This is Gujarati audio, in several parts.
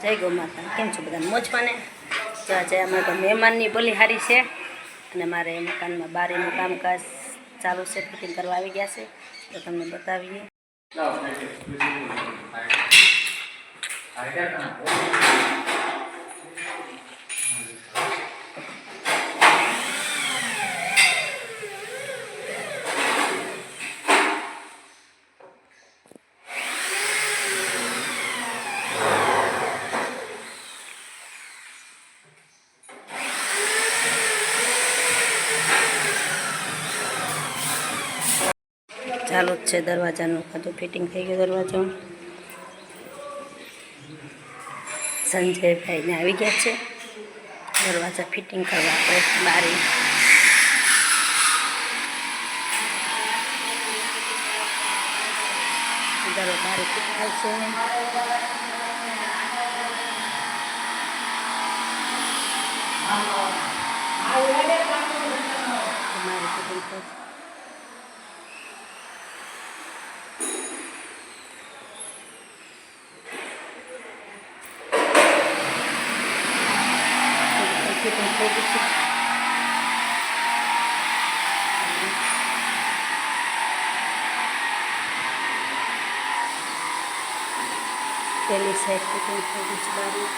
જય ગૌ માતા. કેમ છો બધા મોજમાં ને તો આજે અમારે તો મહેમાનની બોલી હારી છે અને મારે મકાનમાં બારીનું કામકાજ ચાલુ છે ફિટિંગ કરવા આવી ગયા છે. તો તમને બતાવીએ. ચાલુ જ છે દરવાજાનું. બધું ફિટિંગ થઈ ગયું દરવાજો સંજયભાઈને આવી ગયા છે. દરવાજા ફિટિંગ કરવા આપણે બારી. બારી ફિટ થાય છે ફિટિંગ થઈ ગયું છે પેલી સાઈડ ફિટિંગ થઈ ગયું છે બારી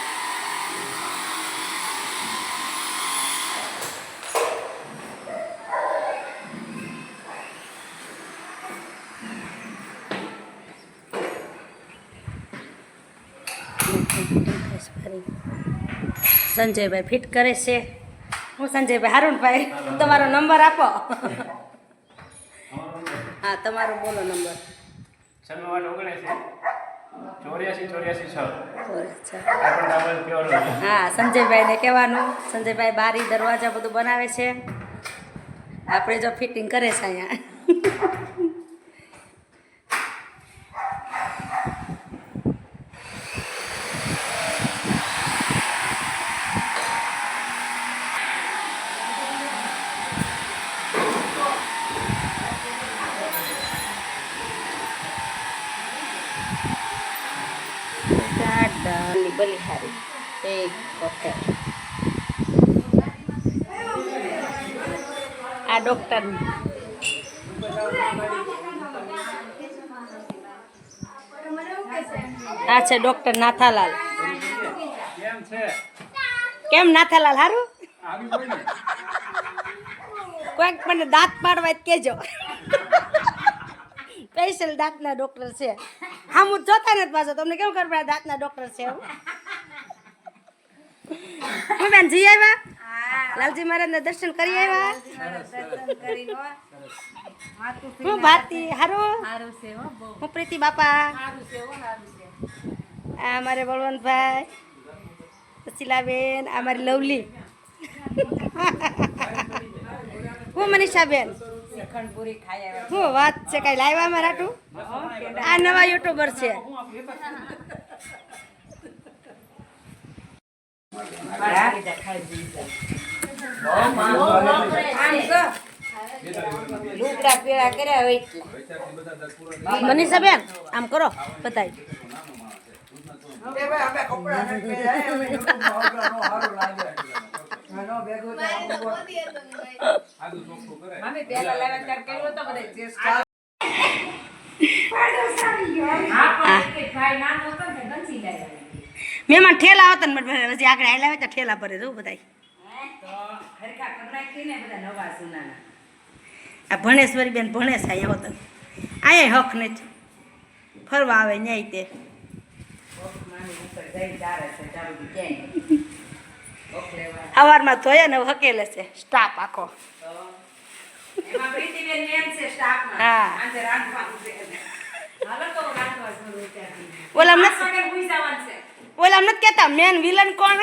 સંજયભાઈ ફિટ કરે છે. હું સંજયભાઈ હારુણભાઈ તમારો નંબર આપો. હા તમારો બોલો નંબર હા સંજયભાઈને કહેવાનું. સંજયભાઈ બારી દરવાજા બધું બનાવે છે. આપણે જો ફિટિંગ કરે છે અહીંયા ગાડાની બલિહારી એક વખત આ ડોક્ટર આ છે ડોક્ટર નાથાલાલ. કેમ નાથાલાલ, હારું? કોઈક મને દાંત પાડવા જ કહેજો. સ્પેશિયલ દાંતના ડોક્ટર છે. હા, હું જોતા નથી પાછો. તમને કેવું ખબર પડે દાંતના ડોક્ટર છે હું બેન, જી આવ્યા? લાલજી મહારાજના દર્શન કરી આવ્યા? હું. ભારતી હારું? હું પ્રીતિ બાપા. આ મારે બળવંતભાઈ શીલાબેન આ મારી લવલી. હું મનીષાબેન? હું વાત છે કઈ લાવ્યા અમારે ટુ આ નવા યુટ્યુબર છે. મનીષાબેન આમ કરો બતાવી મહેમાન ઠેલા આવતા ને પછી આગળ આવેલા હોય તો ઠેલા ભરે જવું બધા આ ભણેશ્વરી બેન ભણેશ અહીંયા હોતા અહીંયા હક નથી. ફરવા આવે ન્યાય તે. સવારમાં ધોયા ને હકેલે છે. સ્ટાફ આખો. હા. ઓલા ઓલા નથી કહેતા મેન વિલન કોણ?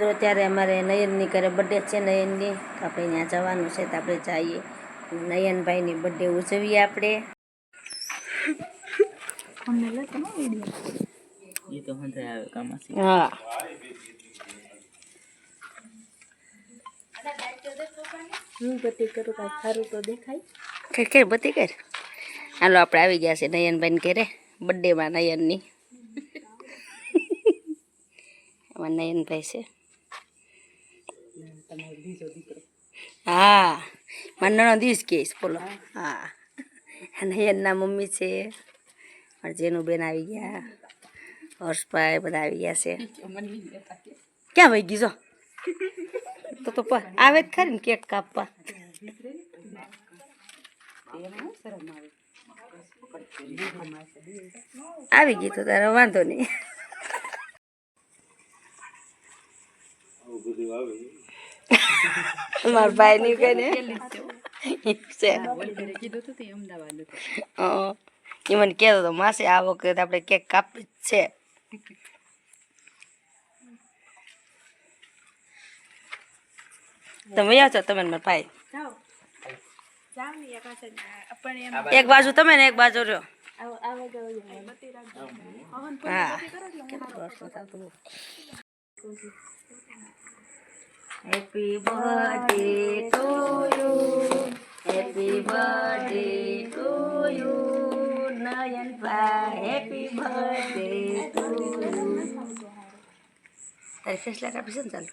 તો અત્યારે અમારે નયનની ઘરે બર્થડે છે નયનની. આપણે ત્યાં જવાનું છે તો આપણે જઈએ. નયનભાઈની બર્થડે ઉજવીએ આપણે. હા. હું બધી કરું કાંઈ સારું તો દેખાય. કઈ કઈ બધી કર. હાલો આપણે આવી ગયા છે નયનભાઈને ઘરે. બર્થડેમાં નયનની એમાં નયનભાઈ છે હા મારો દીસ કહીશ બોલો હા નયનના મમ્મી છે જેનું બેન આવી ગયા હર્ષભાઈ બધા આવી ગયા છે ક્યાં વહી ગઈ જો તો તો આવે જ ખરી ને કેક કાપવા ગઈ તો તારો વાંધો નહીં. છે. મને કહેતો તો માસી આ વખતે આપણે કેક કાપી છે. તમે આવો છો? તમે મારા ભાઈ? એક બાજુ તમે ને એક બાજુ રહ્યો. Happy birthday to you happy birthday to you Nayanbhai happy birthday to તારી ફેસ લાઈટ આપી છે ને ચાલુ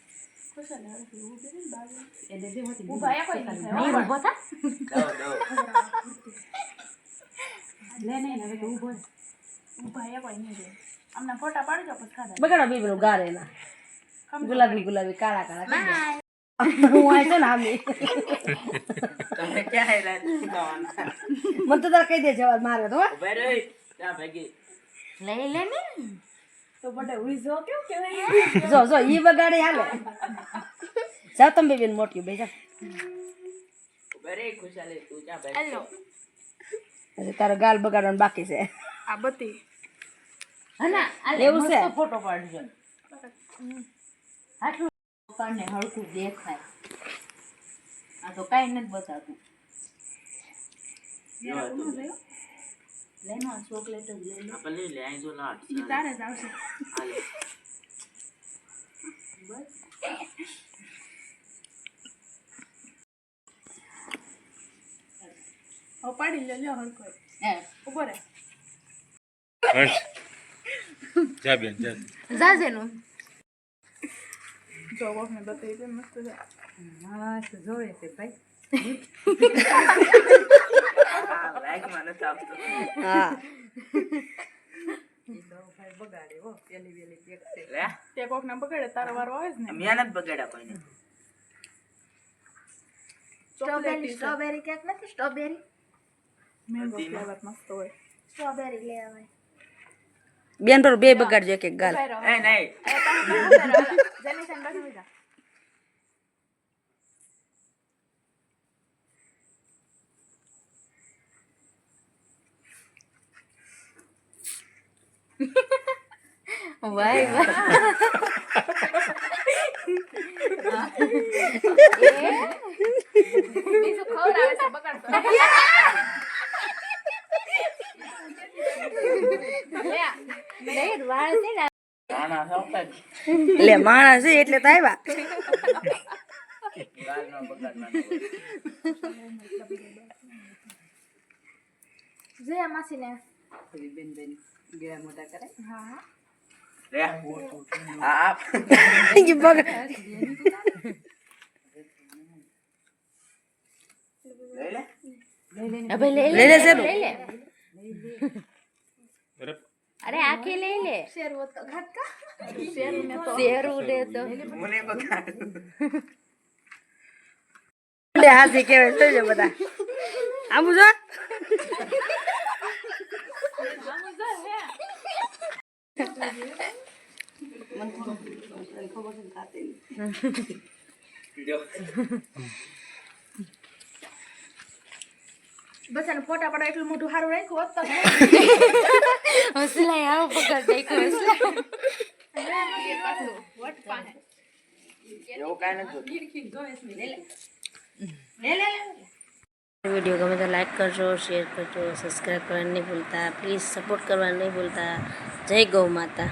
ઊભો થા બગાડો બીબરું ગારે ના ગુલાબી ગુલાબી કાળા કાળા હું આય છે ને આમી તમે ક્યાં હેલા મને તો તારે કહી દે જવાબ મારે તો હો. ઊભા ત્યાં ભેગી. લઈ લે ને. જો જો ઈ બગાડે હાલે. જા તમે બેન મોટી બેજા ખુશાલી તું તારો ગાલ બગાડવાનું બાકી છે. આ બધી. એવું છે? ફોટો પાડજો. આટલું કાને હળકું દેખાય. આ તો કાઈ નથી બતાવતું લેનો ચોકલેટ જ લઈ લો. આપણે લે અહીં જો લાટ ઈ તારે જ આવશે. હાલે. હવે પાડી લે લ્યો હરખો હે. ઊભો રે જા બેન જા. જાજેનું જો વખને બતાવી દે મસ્ત છે આ લાઈકમાં નથી આવતું હા લે તે કોક ને બગાડે તારો વારો આવે છે ને મહેનત બગાડ્યા કોઈને. ચોકલેટી સ્ટ્રોબેરી કેક નથી સ્ટ્રોબેરી સ્ટ્રોબેરી લઈ આવે બેન બે બગાડજો એક એક ગાલ. એ નહીં જેની સાઈન બાજુ જા વાય લે માણસ છે એટલે તો આવ્યા ગાલ બેન બગાડવાનો જોયા માસીને લે આ ઈ બગાડ લઈ લે હવે લઈ લે છે અરે આખી લઈ લે શેર તો ઘાટકા શેરું ને તો મને બગાડ લે હાસી કેવાય જોઈ લે બધા આમ જો જો બચ્ચાને ફોટા પડે એટલું મોટું સારું રાખ્યું હોત તો હસલાય આવો પકડ દેખો હસલા વટ પાસે વીડિયો ગમે તો લાઈક કરજો, શેર કરજો, સબસ્ક્રાઈબ કરવાનું નહીં ભૂલતા, પ્લીઝ સપોર્ટ કરવાનું નહીં ભૂલતા. જય ગૌ માતા.